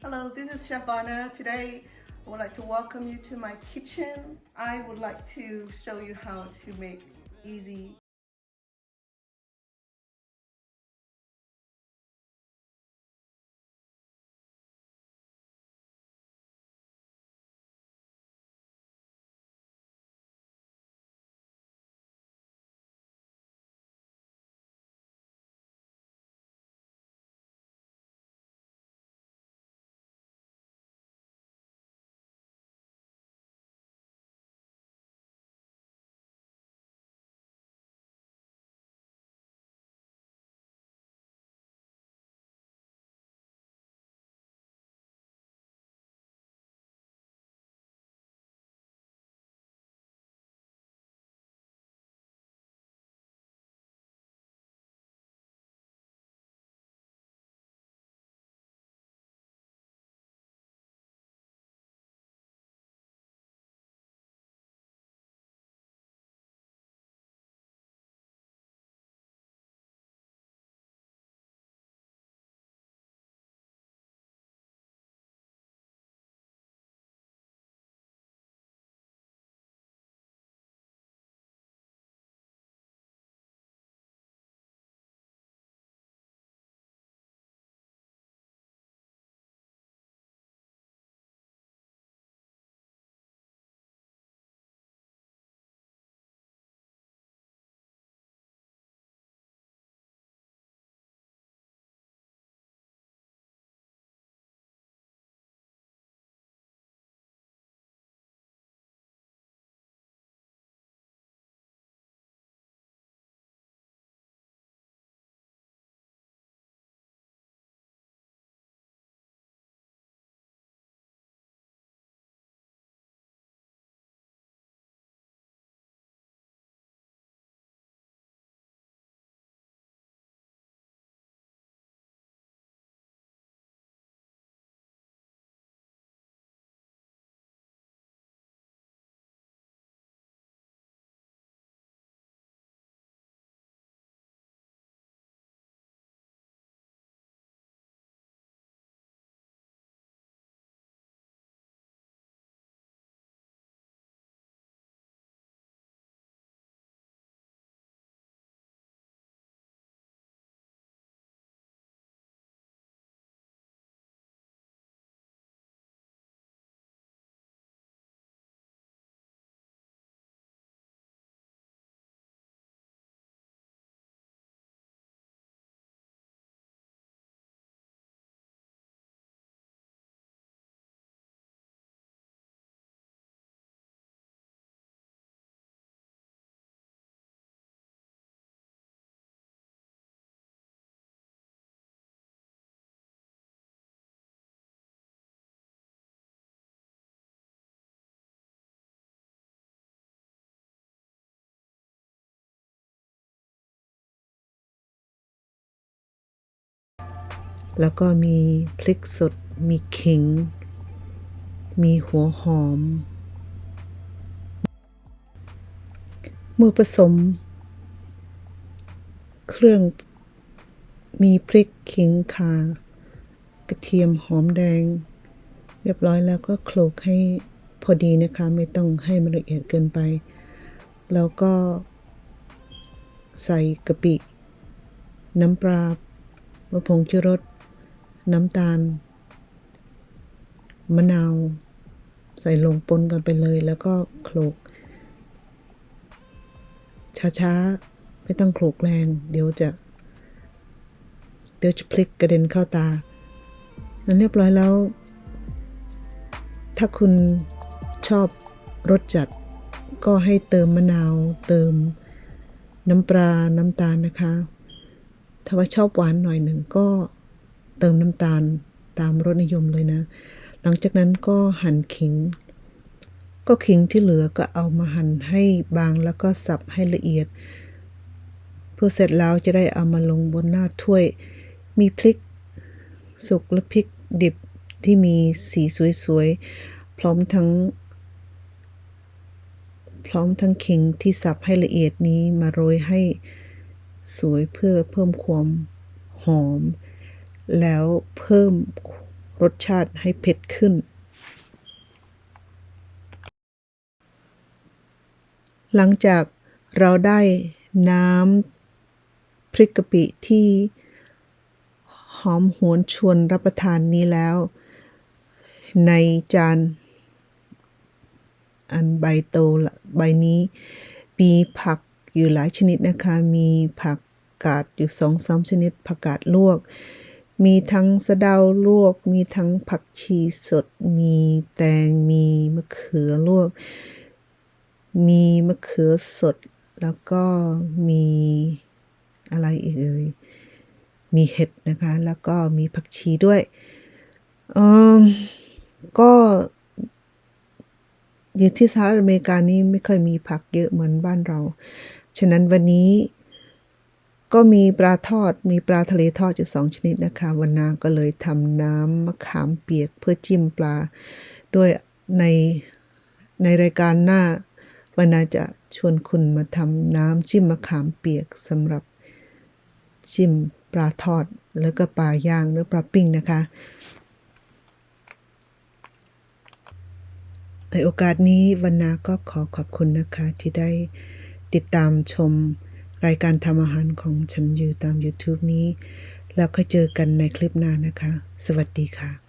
Hello, this is Chef Anna. Today, I would like to welcome you to my kitchen. I would like to show you how to make easy แล้วก็มีพริกสด มีขิง มีหัวหอม เมื่อผสม เครื่องมีพริกขิงข่ากระเทียมหอมแดง เรียบร้อยแล้วก็โขลกให้พอดีนะคะ ไม่ต้องให้มันละเอียดเกินไป แล้วก็ใส่กะปิ น้ำปลามะผงชูรส น้ำตาล มะนาว ใส่ลงปนกันไปเลยแล้วก็โขลก ช้าๆ ไม่ต้องโขลกแรง เดี๋ยวจะ เดี๋ยวจะพลิกกระเด็นเข้าตานั้นเรียบร้อยแล้ว ถ้าคุณชอบรสจัดก็ให้เติมมะนาว เติมน้ำปลา น้ำตาลนะคะ ถ้าว่าชอบหวานหน่อยหนึ่งก็ เติมน้ำตาลตามรสนิยมเลยนะ หลังจากนั้นก็หั่นขิง ก็ขิงที่เหลือก็เอามาหั่นให้บางแล้วก็สับให้ละเอียด เพื่อเสร็จแล้วจะได้เอามาลงบนหน้าถ้วย มีพริกสุกและพริกดิบที่มีสีสวยๆ พร้อมทั้ง พร้อมทั้งขิงที่สับให้ละเอียดนี้มาโรยให้สวยเพื่อเพิ่มความหอม แล้วเพิ่มรสชาติให้เผ็ดขึ้น หลังจากเราได้น้ำพริกกะปิที่หอมหวนชวนรับประทานนี้แล้ว ในจานอันใบโตใบนี้ มีผักอยู่หลายชนิดนะคะ มีผักกาดอยู่สองสามชนิด ผักกาดลวก มีทั้งสะเดาลวก มีทั้งผักชีสด มีแตง มีมะเขือลวก มีมะเขือสด แล้วก็มีอะไรอีกเอ่ย มีเห็ดนะคะ แล้วก็มีผักชีด้วยเออก็อยู่ที่สหรัฐอเมริกานี่ไม่ค่อยมีผักเยอะเหมือนบ้านเรา ฉะนั้นวันนี้ ก็มีปลาทอด มีปลาทะเลทอดอยู่สองชนิดนะคะ วันนาก็เลยทำน้ำมะขามเปียกเพื่อจิ้มปลา ด้วยในในรายการหน้าวันนาจะชวนคุณมาทำน้ำจิ้มมะขามเปียกสำหรับจิ้มปลาทอด แล้วก็ปลาย่างหรือปลาปิ้งนะคะ ในโอกาสนี้วันนาก็ขอขอบคุณนะคะที่ได้ติดตามชม รายการทำอาหารของฉันอยู่ตาม YouTube นี้ แล้วก็เจอกันในคลิปหน้านะคะ สวัสดีค่ะ